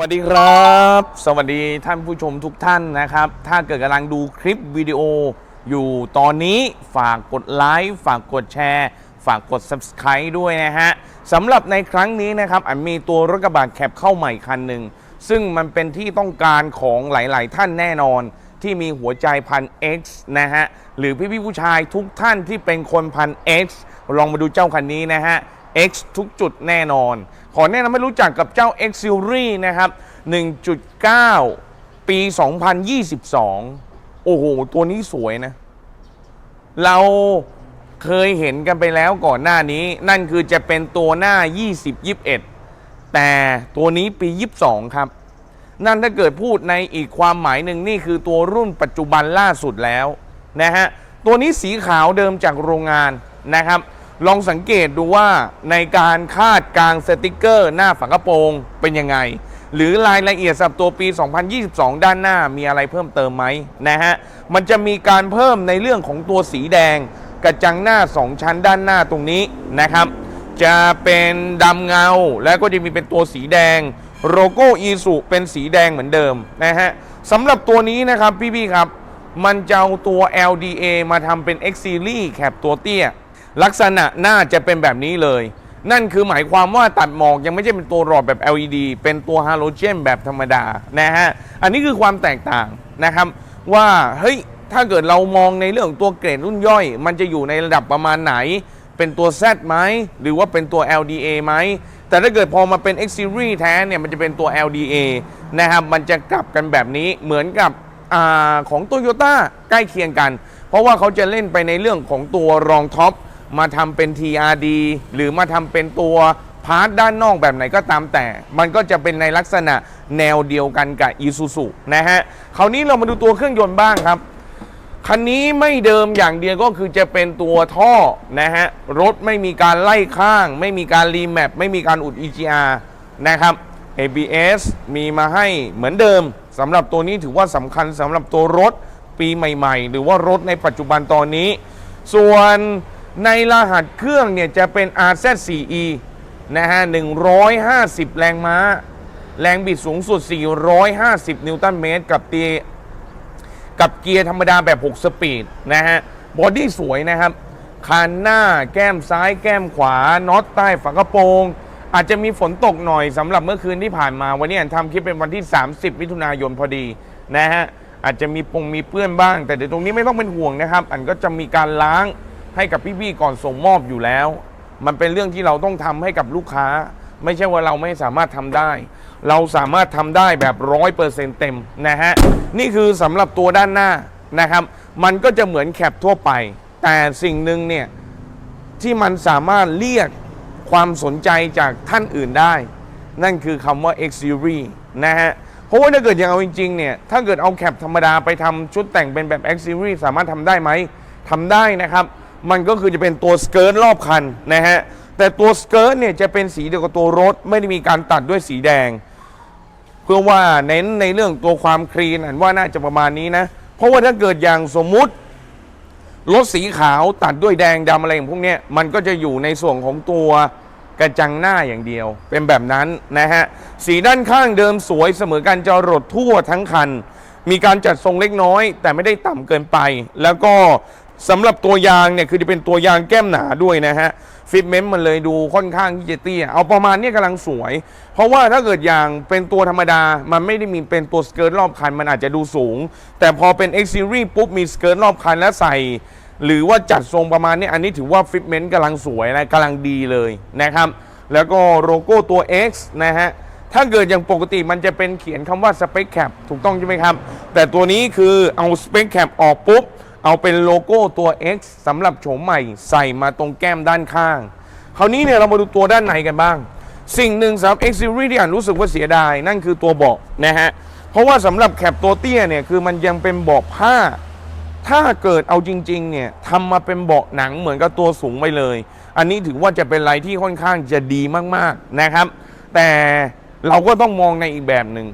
วัสดีครับ สวัสดีท่านผู้ชมทุกท่านนะครับ ถ้าเกิดกำลังดูคลิปวิดีโออยู่ตอนนี้ฝากกดไลค์ฝากกดแชร์ ฝากกด Subscribe ด้วยนะฮะสำหรับในครั้งนี้นะครับอันมีตัวรถกระบะแคปเข้าใหม่คันหนึ่ง ซึ่งมันเป็นที่ต้องการของหลาย ๆ ท่านแน่นอนที่มีหัวใจพัน X นะฮะ หรือพี่ๆผู้ชายทุกท่านที่เป็นคนพัน X ลองมาดูเจ้าคันนี้นะฮะ X ทุกจุดแน่นอน ขอแนะนำให้รู้จักกับเจ้า X Series นะครับ 1.9 ปี 2022 โอ้โห ตัวนี้สวยนะ เราเคยเห็นกันไปแล้วก่อนหน้านี้ นั่นคือจะเป็นตัวหน้า 20 21 แต่ตัวนี้ปี 22 ครับ นั่นถ้าเกิดพูดในอีกความหมายหนึ่งนี่คือตัวรุ่นปัจจุบันล่าสุดแล้วนะฮะ ตัวนี้สีขาวเดิมจากโรงงานนะครับ ลองสังเกตดูว่าในการคาดกลางสติกเกอร์หน้าฝากระโปรงเป็นยังไง หรือรายละเอียดสำหรับตัวปี 2022 ด้านหน้ามีอะไรเพิ่มเติมไหมนะฮะ มันจะมีการเพิ่มในเรื่องของตัวสีแดง กระจังหน้า 2 ชั้นด้านหน้าตรงนี้นะครับ จะเป็นดำเงาแล้วก็จะมีเป็นตัวสีแดง โลโก้อีสุเป็นสีแดงเหมือนเดิมนะฮะสำหรับตัวนี้นะครับพี่ๆครับ มันจะเอาตัว LDA มาทำเป็น X Series แคปตัวเตี้ย ลักษณะหน้าจะเป็นแบบนี้เลย นั่นคือหมายความว่าตัดหมอกยังไม่ใช่เป็นตัวหลอดแบบ LED เป็นตัวฮาโลเจนแบบธรรมดานะฮะอันนี้คือความแตกต่างนะครับ ว่าเฮ้ยถ้าเกิดเรามองในเรื่องของตัวเกรดรุ่นย่อย มันจะอยู่ในระดับประมาณไหน เป็นตัว Z ไหมหรือว่าเป็นตัว LDA ไหมแต่ถ้าเกิดพอมาเป็น X Series แท้เนี่ยมันจะเป็นตัว LDA นะครับมันจะกลับกันแบบนี้เหมือนกับอของ t o y ยต้ใกล้เคียงกัน เพราะว่าเขาจะเล่นไปในเรื่องของตัวรองท็อป มาทำเป็น TRD หรือมาทำเป็นตัวพาร์ทด้านนอกแบบไหนก็ตามแต่ มันก็จะเป็นในลักษณะแนวเดียวกันกับ Isuzu นะฮะ คราวนี้เรามาดูตัวเครื่องยนต์บ้างครับ คันนี้ไม่เดิมอย่างเดียวก็คือจะเป็นตัวท่อนะฮะ รถไม่มีการไล่ข้าง ไม่มีการรีแมปไม่มีการอุด EGR นะครับ ABS มีมาให้เหมือนเดิมสำหรับตัวนี้ถือว่าสำคัญสำหรับตัวรถปีใหม่ ๆ หรือว่ารถในปัจจุบันตอนนี้ ส่วน ในรหัสเครื่องเนี่ยจะเป็น RZ4E นะฮะ 150 แรงม้า แรงบิดสูงสุด 450 นิวตันเมตร กับเตีกับเกียร์ธรรมดาแบบ 6 สปีดนะฮะ บอดี้สวยนะครับ คันหน้าแก้มซ้ายแก้มขวา น็อตใต้ฝากระโปรง อาจจะมีฝนตกหน่อยสำหรับเมื่อคืนที่ผ่านมา วันนี้อันทำคลิปเป็นวันที่ 30 มิถุนายนพอดีนะฮะ อาจจะมีปงมีเปื้อนบ้าง แต่เดี๋ยวตรงนี้ไม่ต้องเป็นห่วงนะครับ อันก็จะมีการล้าง ให้กับพี่ๆก่อนส่งมอบอยู่แล้ว มันเป็นเรื่องที่เราต้องทำให้กับลูกค้า ไม่ใช่ว่าเราไม่สามารถทำได้ เราสามารถทำได้แบบร้อยเปอร์เซ็นต์เต็มนะฮะนี่คือสำหรับตัวด้านหน้านะครับ มันก็จะเหมือนแคปทั่วไป แต่สิ่งหนึ่งเนี่ยที่มันสามารถเรียกความสนใจจากท่านอื่นได้ นั่นคือคำว่า X Series นะฮะ เพราะว่าถ้าเกิดอย่างเอาจริงๆเนี่ย ถ้าเกิดเอาแคปธรรมดาไปทำชุดแต่งเป็นแบบ X Series สามารถทำได้ไหม ทำได้นะครับ มันก็คือจะเป็นตัวสเกิร์ตรอบคันนะฮะแต่ตัวสเกิร์ตเนี่ยจะเป็นสีเดียวกับตัวรถ ไม่ได้มีการตัดด้วยสีแดง เพื่อว่าเน้นในเรื่องตัวความคลีนอันว่าน่าจะประมาณนี้นะ เพราะว่าถ้าเกิดอย่างสมมุติรถสีขาวตัดด้วยแดงดำอะไรอย่างพวกเนี้ยมันก็จะอยู่ในส่วนของตัวกระจังหน้าอย่างเดียว เป็นแบบนั้นนะฮะสีด้านข้างเดิมสวยเสมอกันจะรดทั่วทั้งคัน มีการจัดทรงเล็กน้อย แต่ไม่ได้ต่ำเกินไป แล้วก็ สำหรับตัวยางเนี่ยคือจะเป็นตัวยางแก้มหนาด้วยนะฮะฟิตเมนต์มันเลยดูค่อนข้างที่จะเตี้ยเอาประมาณนี้กำลังสวย เพราะว่าถ้าเกิดยางเป็นตัวธรรมดา มันไม่ได้มีเป็นตัวสเกิร์ตรอบคัน มันอาจจะดูสูง แต่พอเป็น X Series ปุ๊บมีสเกิร์ตรอบคันแล้วใส่ หรือว่าจัดทรงประมาณนี้อันนี้ถือว่าฟิตเมนต์กำลังสวยนะกำลังดีเลยนะครับ แล้วก็โลโก้ตัว X นะฮะถ้าเกิดอย่างปกติมันจะเป็นเขียนคำว่า Spec Cap ถูกต้องใช่ไหมครับ แต่ตัวนี้คือเอา Spec Cap ออกปุ๊บ เอาเป็นโลโก้ตัว X สำหรับโฉมใหม่ใส่มาตรงแก้มด้านข้าง คราวนี้เนี่ยเรามาดูตัวด้านในกันบ้าง สิ่งหนึ่งสำหรับ X Series ที่อ่านรู้สึกว่าเสียดาย นั่นคือตัวเบาะนะฮะ เพราะว่าสำหรับแคปตัวเตี้ยเนี่ยคือมันยังเป็นเบาะผ้า ถ้าเกิดเอาจริงๆเนี่ยทำมาเป็นเบาะหนังเหมือนกับตัวสูงไปเลย อันนี้ถือว่าจะเป็นอะไรที่ค่อนข้างจะดีมากๆนะครับ แต่เราก็ต้องมองในอีกแบบหนึ่ง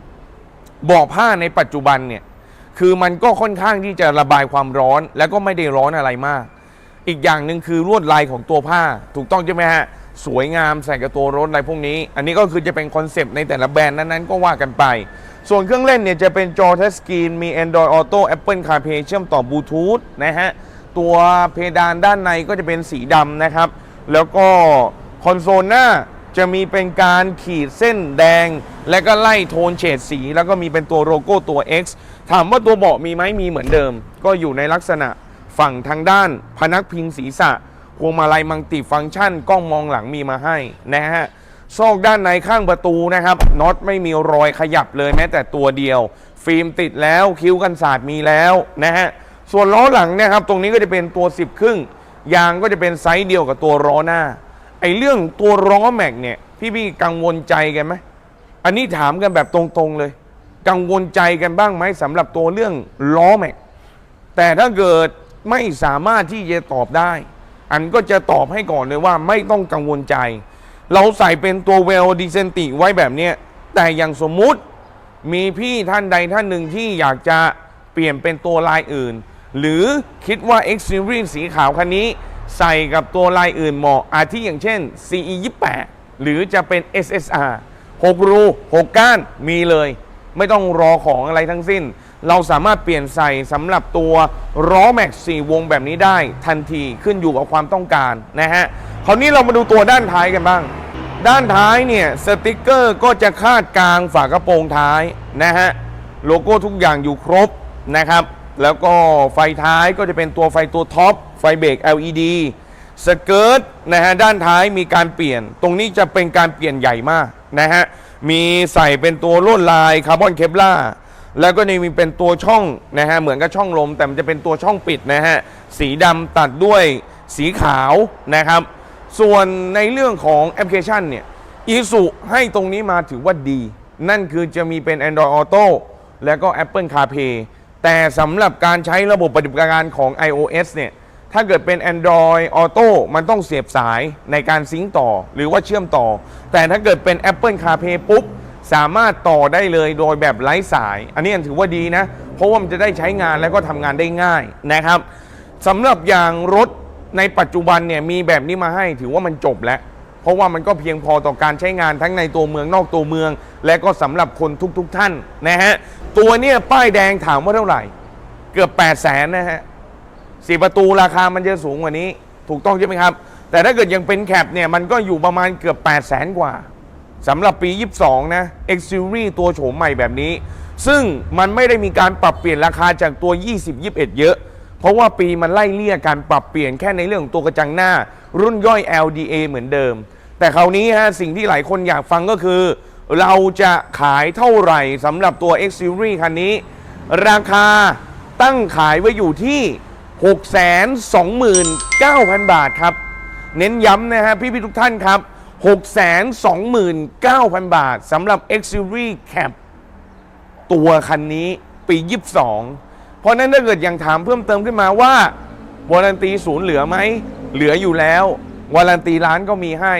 เบาะผ้าในปัจจุบันเนี่ย คือมันก็ค่อนข้างที่จะระบายความร้อน แล้วก็ไม่ได้ร้อนอะไรมาก อีกอย่างหนึ่งคือลวดลายของตัวผ้า ถูกต้องใช่ไหมฮะ สวยงามใส่กับตัวรถอะไรพวกนี้ อันนี้ก็คือจะเป็นคอนเซปต์ในแต่ละแบรนด์นั้นๆก็ว่ากันไป ส่วนเครื่องเล่นเนี่ยจะเป็นจอทัชสกรีนมี Android Auto Apple CarPlay เชื่อมต่อบลูทูธนะฮะตัวเพดานด้านในก็จะเป็นสีดำนะครับ แล้วก็คอนโซลหน้าจะมีเป็นการขีดเส้นแดง และก็ไล่โทนเฉดสี แล้วก็มีเป็นตัวโลโก้ตัว X ถามว่าตัวเบาะมีไหมมีเหมือนเดิม ก็อยู่ในลักษณะฝั่งทางด้าน พนักพิงศีรษะพวงมาลัยมังติฟังก์ชันกล้องมองหลังมีมาให้นะฮะซอกด้านในข้างประตูนะครับน็อตไม่มีรอยขยับเลยแม้แต่ตัวเดียว ฟิล์มติดแล้วคิ้วกันศาสตร์มีแล้วนะฮะส่วนล้อหลังเนะครับตรงนี้ก็จะเป็นตัว 10 ครึ่ง ยางก็จะเป็นไซส์เดียวกับตัวล้อหน้าไอ้เรื่องตัวล้อแม็กเนี่ยพี่ๆกังวลใจกันไหม อันนี้ถามกันแบบตรงๆเลย กังวลใจกันบ้างไหมสำหรับตัวเรื่องล้อแม็กแต่ถ้าเกิดไม่สามารถที่จะตอบได้ อันก็จะตอบให้ก่อนเลยว่าไม่ต้องกังวลใจ เราใส่เป็นตัวเวลดิเซนติไว้แบบเนี้ยแต่อย่างสมมุติมีพี่ท่านใดท่านหนึ่งที่อยากจะเปลี่ยนเป็นตัวลายอื่น หรือคิดว่า X Series สีขาวคันนี้ ใส่กับตัวลายอื่นเหมาะอาทิอย่างเช่น CE 28 หรือจะเป็น SSR 6 รู 6 ก้านมีเลย ไม่ต้องรอของอะไรทั้งสิ้น เราสามารถเปลี่ยนใส่สำหรับตัวล้อแม็กซ์4วงแบบนี้ได้ทันทีขึ้นอยู่กับความต้องการนะฮะคราวนี้เรามาดูตัวด้านท้ายกันบ้าง ด้านท้ายเนี่ยสติกเกอร์ก็จะคาดกลางฝากระโปรงท้ายนะฮะโลโก้ทุกอย่างอยู่ครบนะครับ แล้วก็ไฟท้ายก็จะเป็นตัวไฟตัวท็อปไฟเบรก LED สเกิร์ตนะฮะด้านท้ายมีการเปลี่ยน ตรงนี้จะเป็นการเปลี่ยนใหญ่มาก นะฮะ มีใส่เป็นตัวลวดลายคาร์บอนเคปลาร์แล้วก็นี่มีเป็นตัวช่องนะฮะ เหมือนกับช่องลม แต่มันจะเป็นตัวช่องปิดนะฮะ สีดำตัดด้วยสีขาวนะครับ ส่วนในเรื่องของแอปพลิเคชันเนี่ยอีสุให้ตรงนี้มาถือว่าดี นั่นคือจะมีเป็น Android Auto แล้วก็ Apple CarPlay แต่สำหรับการใช้ระบบปฏิบัติการของ iOS เนี่ย ถ้าเกิดเป็น Android Auto มันต้องเสียบสายในการซิงก์ต่อหรือว่าเชื่อมต่อ แต่ถ้าเกิดเป็น Apple CarPlay ปุ๊บ สามารถต่อได้เลยโดยแบบไร้สาย อันนี้ถือว่าดีนะ เพราะว่ามันจะได้ใช้งานแล้วก็ทำงานได้ง่ายนะครับสำหรับอย่างรถในปัจจุบันเนี่ยมีแบบนี้มาให้ถือว่ามันจบแล้ว เพราะว่ามันก็เพียงพอต่อการใช้งานทั้งในตัวเมืองนอกตัวเมือง และก็สำหรับคนทุกๆทท่านนะฮะตัวเนี่ยป้ายแดงถามว่าเท่าไหร่ เกือบ8 0 0แสนนะฮะ สี่ประตูราคามันจะสูงกว่านี้ ถูกต้องใช่ไหมครับ แต่ถ้าเกิดยังเป็นแคปเนี่ยมันก็อยู่ประมาณเกือบ 8 0 0แสนกว่าสำหรับปี 22 นะ X Series ตัวโฉมใหม่แบบนี้ ซึ่งมันไม่ได้มีการปรับเปลี่ยนราคาจากตัว 20 21 เยอะ เพราะว่าปีมันไล่เลี่ยการปรับเปลี่ยนแค่ในเรื่องของตัวกระจังหน้า รุ่นย่อย LDA เหมือนเดิม แต่คราวนี้ฮะสิ่งที่หลายคนอยากฟังก็คือ เราจะขายเท่าไหร่สำหรับตัว X Series คันนี้ ราคาตั้งขายไว้อยู่ที่ 629,000 บาทครับ เน้นย้ำนะฮะพี่ๆทุกท่านครับ 629,000 บาทสำหรับ X Series Cap ตัวคันนี้ปี 22 เพราะนั้นถ้าเกิดยังถามเพิ่มเติมขึ้นมาว่าวารันตีศูนย์เหลือไหม เหลืออยู่แล้ววารันตีร้านก็มีให้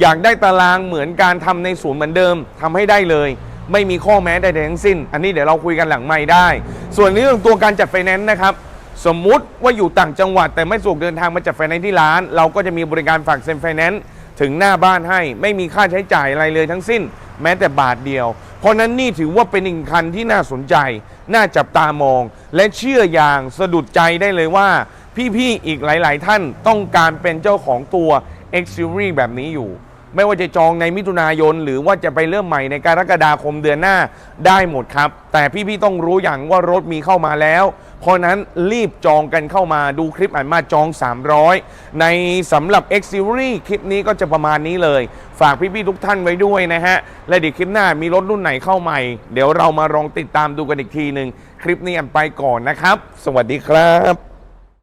อยากได้ตารางเหมือนการทำในศูนย์เหมือนเดิมทำให้ได้เลย ไม่มีข้อแม้ใดๆทั้งสิ้น อันนี้เดี๋ยวเราคุยกันหลังไม่ได้ ส่วนเรื่องตัวการจัดไฟแนนซ์นะครับ สมมุติว่าอยู่ต่างจังหวัด แต่ไม่สะดวกเดินทางมาจัดไฟแนนซ์ที่ร้าน เราก็จะมีบริการฝากเซ็นไฟแนนซ์ถึงหน้าบ้านให้ ไม่มีค่าใช้จ่ายอะไรเลยทั้งสิ้น แม้แต่บาทเดียว เพราะนั้นนี่ถือว่าเป็นอีกคันที่น่าสนใจ น่าจับตามอง และเชื่ออย่างสะดุดใจได้เลยว่า พี่ๆอีกหลาย ๆ ท่านต้องการเป็นเจ้าของตัว X Series แบบนี้อยู่ ไม่ว่าจะจองในมิถุนายน หรือว่าจะไปเริ่มใหม่ในกรกฎาคมเดือนหน้าได้หมดครับ แต่พี่ๆต้องรู้อย่างว่ารถมีเข้ามาแล้ว เพราะนั้นรีบจองกันเข้ามาดูคลิปอ่านมาจอง 300 ในสำหรับ X Series คลิปนี้ก็จะประมาณนี้เลย ฝากพี่ๆทุกท่านไว้ด้วยนะฮะ และเดี๋ยวคลิปหน้ามีรถรุ่นไหนเข้าใหม่ เดี๋ยวเรามาลองติดตามดูกันอีกทีหนึ่งคลิปนี้อันไปก่อนนะครับ สวัสดีครับ